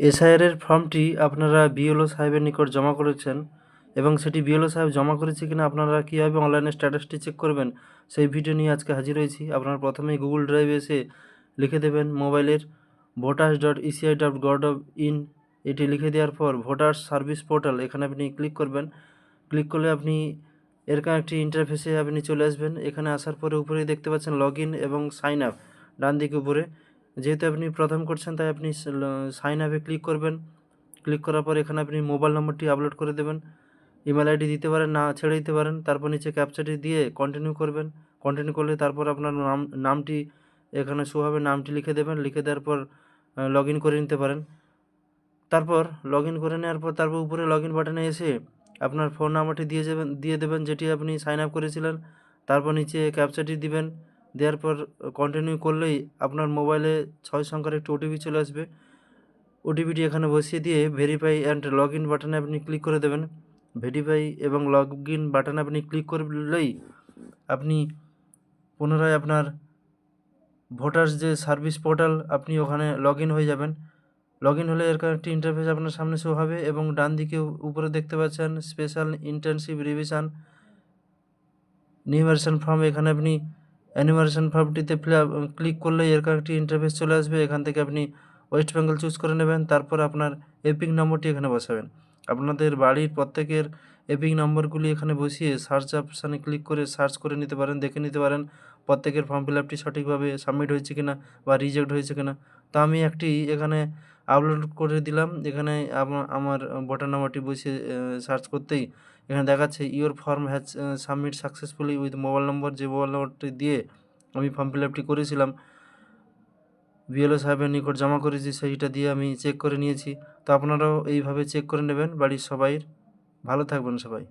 এসআইআরের ফর্মটি আপনারা বিএলও সাহেবের নিকট জমা করেছেন এবং সেটি বিএলও সাহেব জমা করেছে কিনা আপনারা কীভাবে অনলাইনে স্ট্যাটাসটি চেক করবেন সেই ভিডিও নিয়ে আজকে হাজির হয়েছি। আপনারা প্রথমেই গুগল ড্রাইভে এসে লিখে দেবেন মোবাইলের voters dot ECI dot gov dot in এটি লিখে দেওয়ার পর ভোটার্স সার্ভিস পোর্টাল এখানে আপনি ক্লিক করবেন। ক্লিক করলে আপনি এরকম একটি ইন্টারফেসে আপনি চলে আসবেন। এখানে আসার পরে উপরেই দেখতে পাচ্ছেন লগ ইন এবং সাইন আপ ডান দিকে উপরে। যেহেতু আপনি প্রথম করছেন, তাই আপনি সাইন আপে ক্লিক করবেন। ক্লিক করার পর এখানে আপনি মোবাইল নম্বরটি আপলোড করে দেবেন। ইমেল আইডি দিতে পারেন, না, ছেড়ে দিতে পারেন। তারপর নিচে ক্যাপচারটি দিয়ে কন্টিনিউ করবেন। কন্টিনিউ করলে তারপর আপনার নাম, নামটি এখানে শো হবে, নামটি লিখে দেবেন। লিখে দেওয়ার পর লগ করে নিতে পারেন। তারপর লগ করে নেওয়ার পর তারপর উপরে লগ বাটনে এসে আপনার ফোন নাম্বারটি দিয়ে যাবেন, দিয়ে দেবেন যেটি আপনি সাইন আপ করেছিলেন। তারপর নিচে ক্যাপচারটি দিবেন। দেওয়ার পর কন্টিনিউ করলেই আপনার মোবাইলে ছয় সংখ্যার একটি ওটিপি চলে আসবে। ওটিপিটি এখানে বসিয়ে দিয়ে ভেরিফাই অ্যান্ড লগ ইন বাটনে আপনি ক্লিক করে দেবেন। ভেরিফাই এবং লগ ইন বাটনে আপনি ক্লিক করলেই আপনি পুনরায় আপনার ভোটার্স যে সার্ভিস পোর্টাল আপনি ওখানে লগ ইন হয়ে যাবেন। লগ ইন হলে এরকম একটি ইন্টারফেস আপনার সামনে শো হবে এবং ডান দিকে উপরে দেখতে পাচ্ছেন special intensive revision enumeration form এখানে আপনি অ্যানিমারেশন ফর্মটিতে ক্লিক করলে এরকম একটি ইন্টারফেস চলে আসবে। এখান থেকে আপনি ওয়েস্ট বেঙ্গল চুজ করে নেবেন, তারপর আপনার এপিক নম্বরটি এখানে বসাবেন। আপনাদের বাড়ির প্রত্যেকের এপিক নম্বরগুলি এখানে বসিয়ে সার্চ অপশানে ক্লিক করে সার্চ করে নিতে পারেন, দেখে নিতে পারেন প্রত্যেকের ফর্ম ফিল আপটি সঠিকভাবে সাবমিট হয়েছে কিনা বা রিজেক্ট হয়েছে কিনা। তো আমি একটি এখানে আপলোড করে দিলাম। এখানে আমার ভোটার নাম্বারটি বসে সার্চ করতেই এখানে দেখাচ্ছে your form has submit successfully with mobile number যে মোবাইল নম্বরটি দিয়ে আমি ফর্ম ফিল আপটি করেছিলাম বিএলও সাহেবের নিকট জমা করেছি, সেইটা দিয়ে আমি চেক করে নিয়েছি। তো আপনারাও এইভাবে চেক করে নেবেন। বাড়ির সবাই ভালো থাকবেন সবাই।